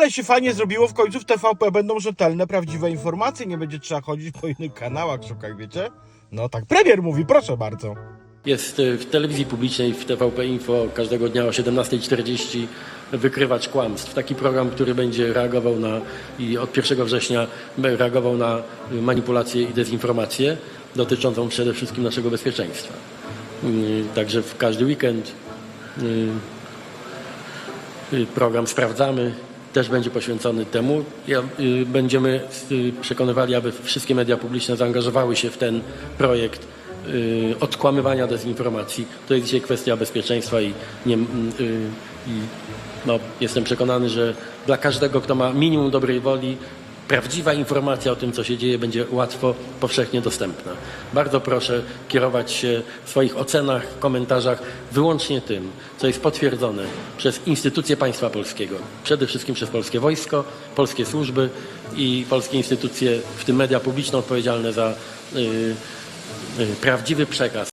ale się fajnie zrobiło, w końcu w TVP będą rzetelne, prawdziwe informacje, nie będzie trzeba chodzić po innych kanałach, szukać, wiecie? No tak premier mówi, proszę bardzo. Jest y, w telewizji publicznej, w TVP Info każdego dnia o 17.40 wykrywacz kłamstw. Taki program, który będzie reagował na i od 1 września reagował na manipulacje i dezinformacje dotyczącą przede wszystkim naszego bezpieczeństwa. Y, Także w każdy weekend y, y, program Sprawdzamy też będzie poświęcony temu. Ja, y, będziemy y, przekonywali, aby wszystkie media publiczne zaangażowały się w ten projekt y, odkłamywania dezinformacji. To jest dzisiaj kwestia bezpieczeństwa i, nie, y, i no, jestem przekonany, że dla każdego, kto ma minimum dobrej woli, prawdziwa informacja o tym, co się dzieje, będzie łatwo, powszechnie dostępna. Bardzo proszę kierować się w swoich ocenach, komentarzach wyłącznie tym, co jest potwierdzone przez instytucje państwa polskiego. Przede wszystkim przez polskie wojsko, polskie służby i polskie instytucje, w tym media publiczne odpowiedzialne za y, y, prawdziwy przekaz.